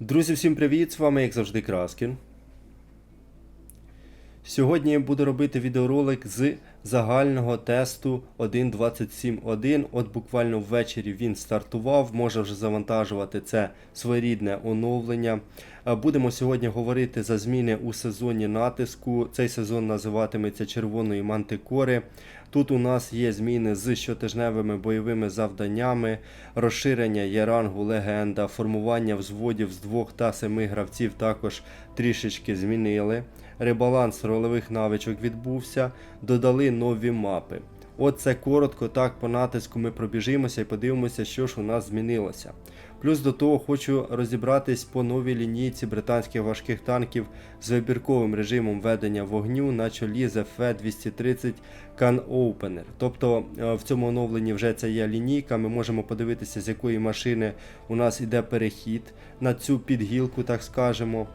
Друзі, всім привіт! З вами, як завжди, Краскін. Сьогодні я буду робити відеоролик з загального тесту 1.27.1. От буквально ввечері він стартував, може вже завантажувати це своєрідне оновлення. Е, Будемо сьогодні говорити за зміни у сезоні натиску. Цей сезон називатиметься Червоної мантикори. Тут у нас є зміни з щотижневими бойовими завданнями, розширення є рангу легенда, формування взводів з двох та семи гравців також трішечки змінили. Ребаланс рольових навичок відбувся, додали нові мапи. От це коротко, так по натиску ми пробіжимося і подивимося, що ж у нас змінилося. Плюс до того хочу розібратись по новій лінійці британських важких танків з вибірковим режимом ведення вогню на чолі з FV230 Can Opener. Тобто е, в цьому оновленні вже це є лінійка. Ми можемо подивитися, з якої машини у нас іде перехід на цю підгілку, так скажемо.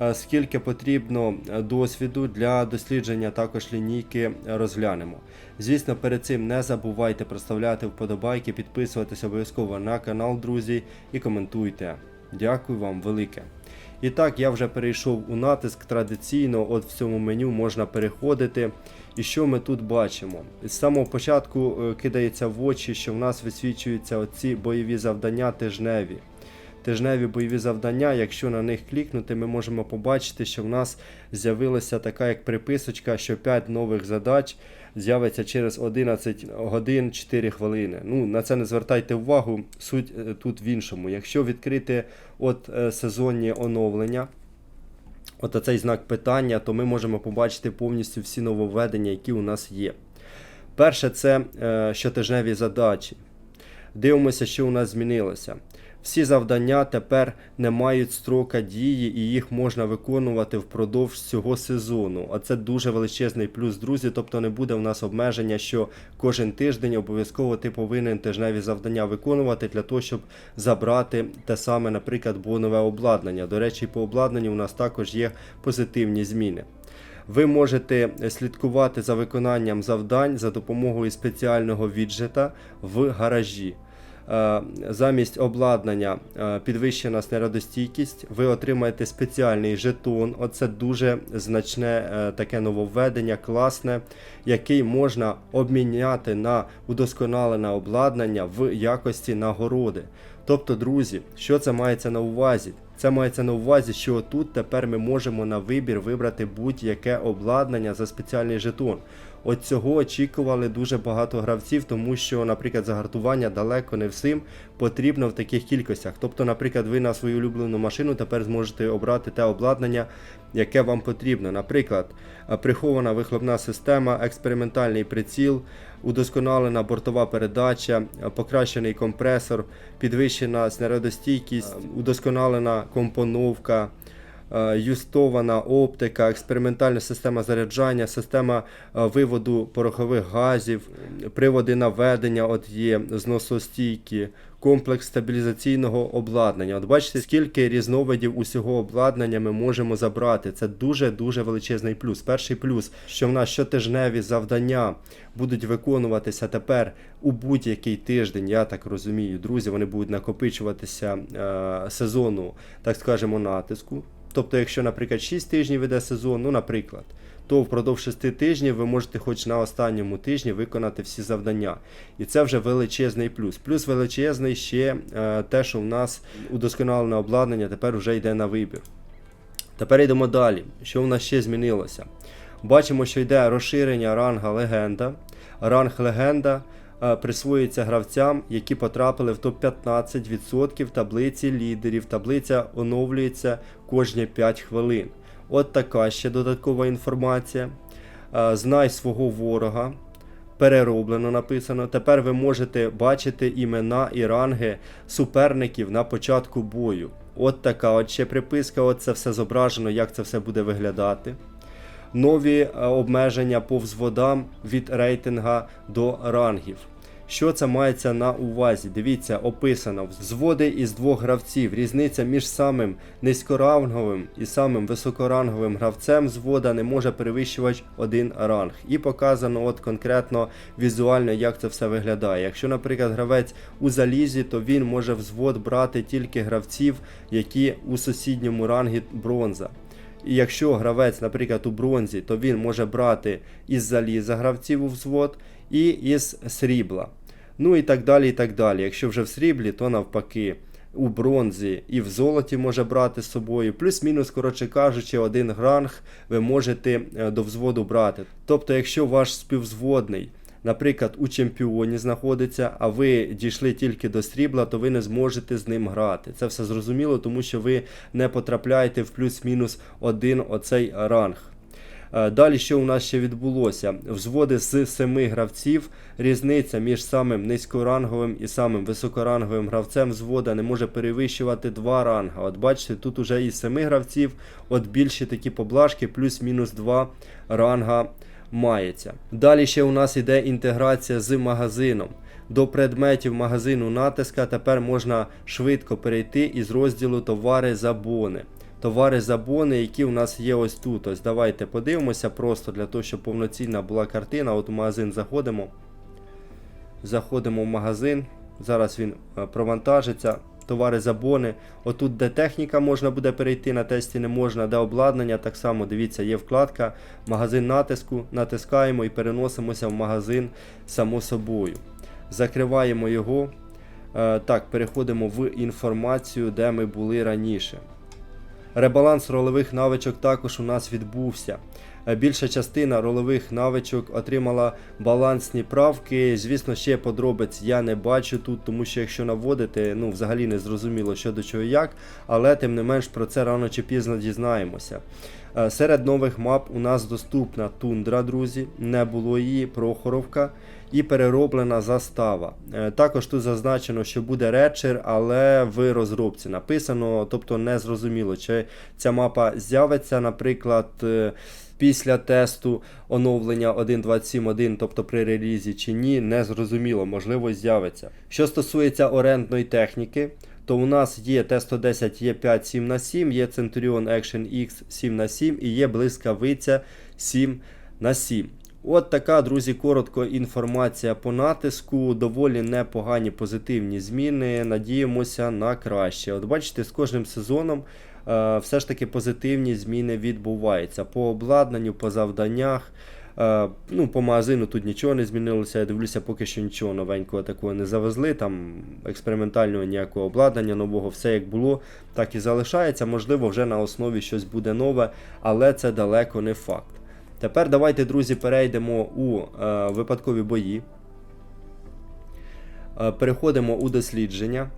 Е, Скільки потрібно е, досвіду для дослідження також лінійки розглянемо. Звісно, перед цим не забувайте проставляти вподобайки, підписуватися обов'язково на канал, друзі, і коментуйте. Дякую вам велике. І так, я вже перейшов у натиск традиційно, от в цьому меню можна переходити. І що ми тут бачимо? З самого початку е, кидається в очі, що в нас висвічуються оці бойові завдання тижневі. Тижневі бойові завдання, якщо на них клікнути, ми можемо побачити, що в нас з'явилася така як приписочка, що 5 нових задач з'явиться через 11 годин 4 хвилини. Ну, на це не звертайте увагу, суть е, тут в іншому. Якщо відкрити от е, сезонні оновлення, от оцей знак питання, то ми можемо побачити повністю всі нововведення, які у нас є. Перше, це е, щотижневі задачі. Дивимося, що у нас змінилося. Всі завдання тепер не мають строка дії і їх можна виконувати впродовж цього сезону. А це дуже величезний плюс, друзі. Тобто не буде в нас обмеження, що кожен тиждень обов'язково ти повинен тижневі завдання виконувати для того, щоб забрати те саме, наприклад, бонове обладнання. До речі, по обладнанню у нас також є позитивні зміни. Ви можете слідкувати за виконанням завдань за допомогою спеціального віджета в гаражі. Е, Замість обладнання е, підвищена снарядостійкість, ви отримаєте спеціальний жетон. Оце дуже значне е, таке нововведення, класне, який можна обміняти на удосконалене обладнання в якості нагороди. Тобто, друзі, що це мається на увазі? Це мається на увазі, що тут тепер ми можемо на вибір вибрати будь-яке обладнання за спеціальний жетон. От цього очікували дуже багато гравців, тому що, наприклад, загартування далеко не всім потрібно в таких кількостях. Тобто, наприклад, ви на свою улюблену машину тепер зможете обрати те обладнання, яке вам потрібно. Наприклад, е, прихована вихлопна система, експериментальний приціл, удосконалена бортова передача, е, покращений компресор, підвищена снарядостійкість, удосконалена компоновка. Е, Юстована оптика, експериментальна система заряджання, система е, виводу порохових газів, приводи наведення, от є зносостійкі, комплекс стабілізаційного обладнання. От бачите, скільки різновидів усього обладнання ми можемо забрати. Це дуже дуже величезний плюс. Перший плюс, що в нас щотижневі завдання будуть виконуватися тепер у будь-який тиждень. Я так розумію, друзі, вони будуть накопичуватися е, сезону, так скажемо, натиску. Тобто, якщо, наприклад, 6 тижнів іде сезон, ну, наприклад, то впродовж 6 тижнів ви можете хоч на останньому тижні виконати всі завдання. І це вже величезний плюс. Плюс величезний ще е, те, що в нас удосконалене обладнання тепер вже йде на вибір. Тепер йдемо далі. Що в нас ще змінилося? Бачимо, що йде розширення ранга легенда. Ранг легенда присвоюється гравцям, які потрапили в топ-15% таблиці лідерів. Таблиця оновлюється кожні 5 хвилин. От така ще додаткова інформація. Е, Знай свого ворога. Перероблено написано. Тепер ви можете бачити імена і ранги суперників на початку бою. От така от ще приписка, от це все зображено, як це все буде виглядати. Нові е, обмеження по взводам від рейтинга до рангів. Що це мається на увазі? Дивіться, описано взводи із двох гравців. Різниця між самим низькоранговим і самим високоранговим гравцем взвода не може перевищувати один ранг. І показано от конкретно візуально, як це все виглядає. Якщо, наприклад, гравець у залізі, то він може взвод брати тільки гравців, які у сусідньому рангі бронза. І якщо гравець, наприклад, у бронзі, то він може брати із заліза гравців у взвод і із срібла. Ну і так далі. і так далі. Якщо вже в сріблі, то навпаки. У бронзі і в золоті може брати з собою. Плюс-мінус, коротше кажучи, один ранг ви можете е, до взводу брати. Тобто, якщо ваш співвзводний, наприклад, у чемпіоні знаходиться, а ви дійшли тільки до срібла, то ви не зможете з ним грати. Це все зрозуміло, тому що ви не потрапляєте в плюс-мінус один оцей ранг. Е, Далі, що у нас ще відбулося? Взводи з семи гравців. Різниця між самим низькоранговим і самим високоранговим гравцем взвода не може перевищувати два ранга. От бачите, тут уже із семи гравців, от більші такі поблажки, плюс-мінус два ранга мається. Далі ще у нас іде інтеграція з магазином. До предметів магазину натиска тепер можна швидко перейти із розділу товари за бони товари забони, які у нас є ось тут. Ось давайте подивимося просто для того, щоб повноцінна була картина. От у магазин заходимо. Заходимо в магазин. Зараз він е, провантажиться. Товари забони. Отут, де техніка можна буде перейти, на тесті не можна, де обладнання, так само дивіться, є вкладка, магазин натиску, натискаємо і переносимося в магазин само собою. Закриваємо його. Е, Так, переходимо в інформацію, де ми були раніше. Ребаланс ролевих навичок також у нас відбувся. Е, Більша частина ролевих навичок отримала балансні правки. Звісно, ще подробиць я не бачу тут, тому що якщо наводити, ну взагалі не зрозуміло що до чого як, але тим не менш про це рано чи пізно дізнаємося. Е, Серед нових мап у нас доступна тундра, друзі, не було її, Прохоровка і перероблена застава. Е, Також тут зазначено, що буде ретчер, але в розробці написано, тобто не зрозуміло, чи ця мапа з'явиться, наприклад. е, Після тесту оновлення 1.27.1, тобто при релізі чи ні, не зрозуміло, можливо, з'явиться. Що стосується орендної техніки, то у нас є Т-110 Е5 7 на 7 є Centurion Action X 7 на 7 і є блискавиця 7 на 7 От така, друзі, коротко інформація по натиску. Доволі непогані позитивні зміни. Надіємося на краще. От бачите, з кожним сезоном е, все ж таки позитивні зміни відбуваються по обладнанню, по завданнях. Е, ну, По магазину тут нічого не змінилося. Я дивлюся, поки що нічого новенького такого не завезли. Там експериментального ніякого обладнання нового, все як було, так і залишається. Можливо, вже на основі щось буде нове, але це далеко не факт. Тепер давайте, друзі, перейдемо у е, випадкові бої. Е, переходимо у дослідження.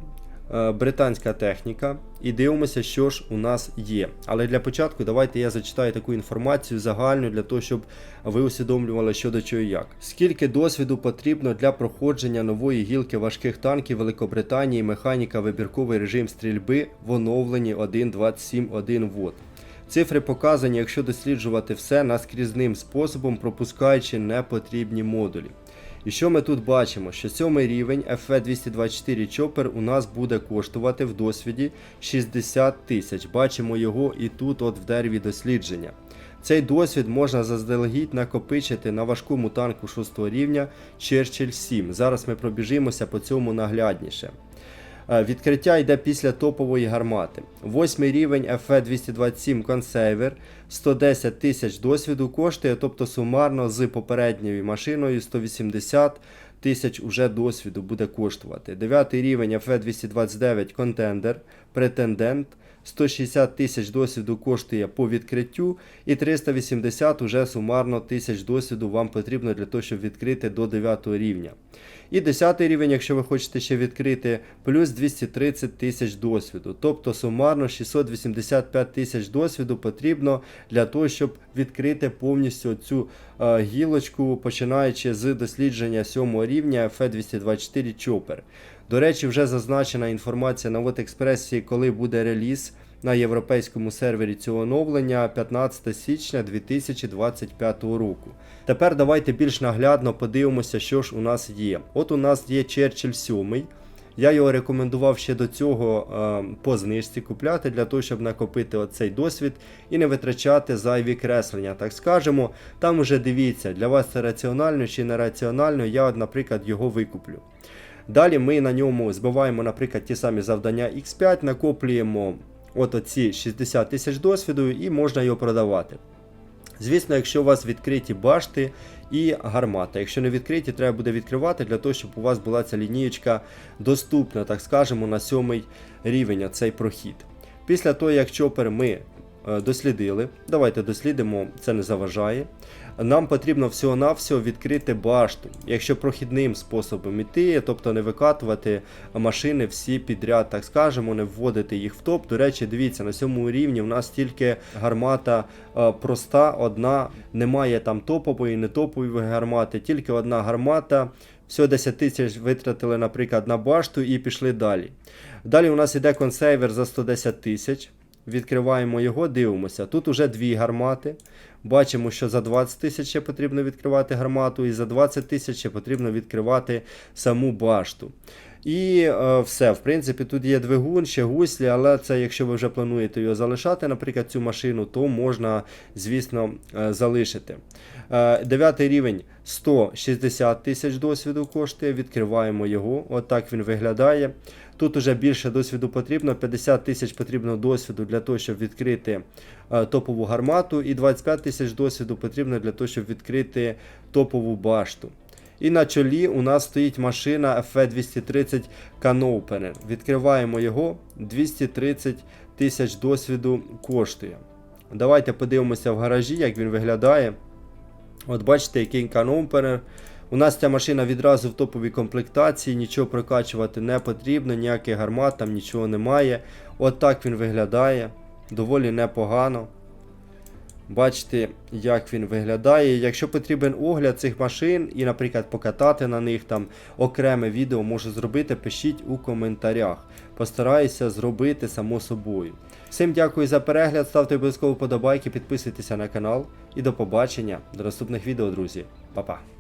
Е, британська техніка і дивимося, що ж у нас є. Але для початку давайте я зачитаю таку інформацію загальну для того, щоб ви усвідомлювали, що до чого і як. Скільки досвіду потрібно для проходження нової гілки важких танків Великобританії, механіка, вибірковий режим стрільби в оновленні 1.27.1 вод. Цифри показані, якщо досліджувати все наскрізним способом, пропускаючи непотрібні модулі. І що ми тут бачимо? Що сьомий рівень FV224 Chopper у нас буде коштувати в досвіді 60 тисяч. Бачимо його і тут, от в дереві дослідження. Цей досвід можна заздалегідь накопичити на важкому танку 6 рівня Churchill 7. Зараз ми пробіжимося по цьому наглядніше. Е, Відкриття йде після топової гармати. Восьмий рівень FV227 Consaver 110 тисяч досвіду коштує, тобто сумарно з попередньою машиною 180 тисяч уже досвіду буде коштувати. Дев'ятий рівень FV229 Contender Претендент 160 тисяч досвіду коштує по відкриттю, і 380 уже сумарно тисяч досвіду вам потрібно для того, щоб відкрити до 9 рівня. І 10 рівень, якщо ви хочете ще відкрити, плюс 230 тисяч досвіду. Тобто сумарно 685 тисяч досвіду потрібно для того, щоб відкрити повністю цю е, гілочку, починаючи з дослідження 7 рівня FE224 Chopper. До речі, вже зазначена інформація на Експресі, коли буде реліз на європейському сервері цього оновлення 15 січня 2025 року. Тепер давайте більш наглядно подивимося, що ж у нас є. От у нас є Черчилль 7. Я його рекомендував ще до цього е, по знижці купляти для того, щоб накопити оцей досвід і не витрачати зайві креслення. Так скажемо, там уже дивіться, для вас це раціонально чи нераціонально, я, наприклад, його викуплю. Далі ми на ньому збиваємо, наприклад, ті самі завдання X5, накоплюємо от оці 60 тисяч досвіду і можна його продавати. Звісно, якщо у вас відкриті башти і гармата. Якщо не відкриті, треба буде відкривати для того, щоб у вас була ця лінієчка доступна, так скажемо, на сьомий рівень цей прохід. Після того, як чопер ми дослідили, давайте дослідимо, це не заважає. Нам потрібно всього-навсього відкрити башту. Якщо прохідним способом іти, тобто не викатувати машини всі підряд, так скажемо, не вводити їх в топ. До речі, дивіться, на цьому рівні у нас тільки гармата е, проста, одна, немає там топової, не топової гармати, тільки одна гармата. Всього 10 тисяч витратили, наприклад, на башту і пішли далі. Далі у нас іде консейвер за 110 тисяч. Відкриваємо його, дивимося. Тут уже дві гармати. Бачимо, що за 20 тисяч потрібно відкривати гармату, і за 20 тисяч потрібно відкривати саму башту. І е, все, в принципі, тут є двигун, ще гуслі, але це якщо ви вже плануєте його залишати, наприклад, цю машину, то можна, звісно, е, залишити. Е, дев'ятий рівень 160 тисяч досвіду коштує. Відкриваємо його. Отак він виглядає. Тут уже більше досвіду потрібно. 50 тисяч потрібно досвіду для того, щоб відкрити е, топову гармату, і 25 тисяч досвіду потрібно для того, щоб відкрити топову башту. І на чолі у нас стоїть машина FE230 Canopener. Відкриваємо його. 230 тисяч досвіду коштує. Давайте подивимося в гаражі, як він виглядає. От бачите, який каноупер. У нас ця машина відразу в топовій комплектації, нічого прокачувати не потрібно, ніяких гармат, там нічого немає. От так він виглядає. Доволі непогано. Бачите, як він виглядає. Якщо потрібен огляд цих машин і, наприклад, покатати на них там окреме відео можу зробити, пишіть у коментарях. Постараюся зробити само собою. Всім дякую за перегляд, ставте обов'язково подобайки, підписуйтеся на канал і до побачення до наступних відео, друзі. Па-па.